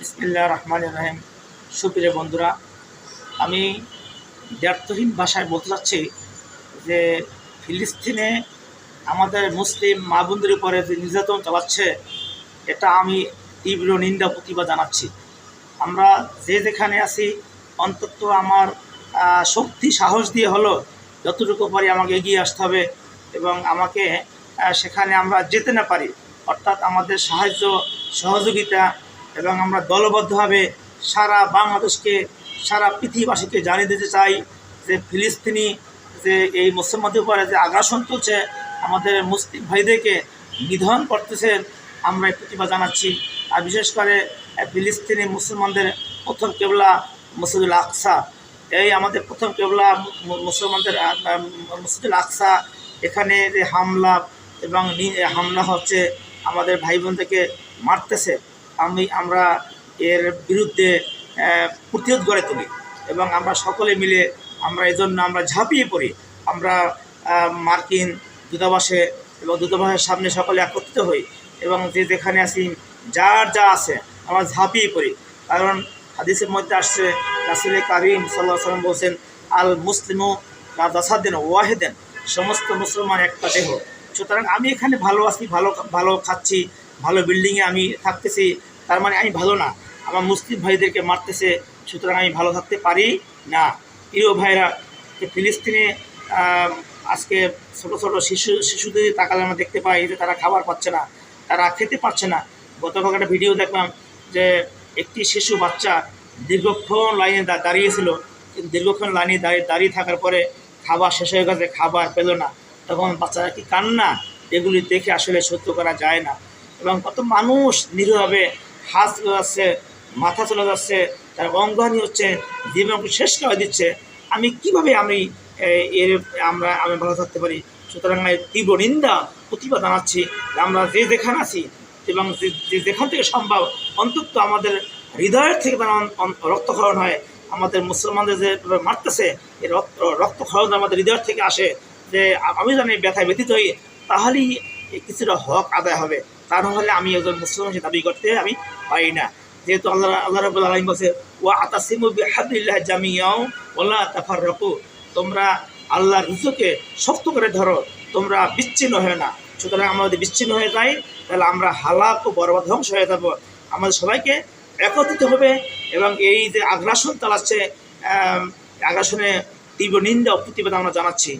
বিসমিল্লা রহমান রহিম। সুপ্রিয় বন্ধুরা, আমি ব্যর্থহীন ভাষায় বলতে চাচ্ছি যে, ফিলিস্তিনে আমাদের মুসলিম মা বোনদের উপরে যে নির্যাতন চালাচ্ছে, এটা আমি তীব্র নিন্দা, প্রতিবাদ জানাচ্ছি। আমরা যে যেখানে আছি, অন্তত আমার শক্তি, সাহস দিয়ে হলো যতটুকু পারি আমাকে এগিয়ে আসতে হবে এবং আমাকে সেখানে আমরা যেতে না পারি। অর্থাৎ আমাদের সাহায্য, সহযোগিতা এবং আমরা দলবদ্ধভাবে সারা বাংলাদেশকে, সারা পৃথিবীবাসীকে জানিয়ে দিতে চাই যে ফিলিস্তিনি যে এই মুসলমানদের উপরে যে আগ্রাসন চলছে আমাদের মুসলিম ভাইদেরকে নিধন করতেছে, আমরা প্রতিবাদ জানাচ্ছি। আর বিশেষ করে ফিলিস্তিনি মুসলমানদের প্রথম কেবলা মসজিদুল আকসা। এই আমাদের প্রথম কেবলা মুসলমানদের মসজিদুল আকসা, এখানে যে হামলা এবং হামলা হচ্ছে আমাদের ভাই বোনদেরকে মারতেছে। আমি, আমরা এর বিরুদ্ধে প্রতিরোধ গড়ে তুলি এবং আমরা সকলে মিলে আমরা এই জন্য আমরা ঝাঁপিয়ে পড়ি। আমরা মার্কিন দূতাবাসে এবং দূতাবাসের সামনে সকলে একত্রিত হই এবং যে যেখানে আসি যার যা আছে, আমরা ঝাঁপিয়ে পড়ি। কারণ হাদিসের মধ্যে আসছে, রাসুল কারিম সাল্লাহ সাল্লাম বলছেন আল মুসলিমু রাজাসাদ্দিন ওয়াহেদেন সমস্ত মুসলমান একটা দেহ। সুতরাং আমি এখানে ভালো আছি, ভালো ভালো খাচ্ছি ভালো বিল্ডিংয়ে আমি থাকতেছি, তার মানে আমি ভালো না। আমার মুসলিম ভাইদেরকে মারতেছে, সুতরাং আমি ভালো থাকতে পারি না। প্রিয় ভাইরা ফিলিস্তিনে আজকে ছোটো ছোটো শিশু, শিশুদের তাকালে আমরা দেখতে পাই যে তারা খাবার পাচ্ছে না, তারা খেতে পারছে না। গতকাল একটা ভিডিও দেখলাম যে একটি শিশু বাচ্চা দীর্ঘক্ষণ লাইনে দাঁড়িয়েছিল কিন্তু দীর্ঘক্ষণ লাইনে দাঁড়িয়ে দাঁড়িয়ে থাকার পরে খাবার শেষ হয়ে গেছে, খাবার পেল না। তখন বাচ্চারা কি কান্না? এগুলি দেখে আসলে সহ্য করা যায় না। এবং কত মানুষ নিরীহভাবে হাত চলে যাচ্ছে, মাথা চলে যাচ্ছে, তার অঙ্গহানি হচ্ছে, জীবনকে শেষ করে দিচ্ছে। আমি কীভাবে আমি এর আমরা, আমি ভালো থাকতে পারি? সুতরাং তীব্র নিন্দা, প্রতিবাদ জানাচ্ছি আমরা যে যেখানে আছি এবং যে- যেখান থেকে সম্ভব, অন্তত আমাদের হৃদয়ের থেকে যেন রক্তক্ষরণ হয়। আমাদের মুসলমানদের যে মারতেছে এই রক্ত, রক্তক্ষরণ আমাদের হৃদয়ের থেকে আসে, যে আমি জানি ব্যথায় ব্যথিত হই, তাহলেই কিছুটা হক আদায় হবে। তা না হলে আমি একজন মুসলমান হিসেবে দাবি করতে আমি পারি না। যেহেতু আল্লাহ আল্লাহ রবুল আলম বলছে ও আতাসিমু বিহাদিল্লাহ জামিয়াও ওলা তাফার রকু তোমরা আল্লাহর রিজুকে শক্ত করে ধরো, তোমরা বিচ্ছিন্ন হয়ে না। সুতরাং আমরা যদি বিচ্ছিন্ন হয়ে যাই, তাহলে আমরা হালাক ও বরবাদ ধ্বংস হয়ে যাব। আমাদের সবাইকে একত্রিত হবে এবং এই যে আগ্রাসন চালাচ্ছে আগ্রাসনে তীব্র নিন্দা ও প্রতিবাদ আমরা জানাচ্ছি।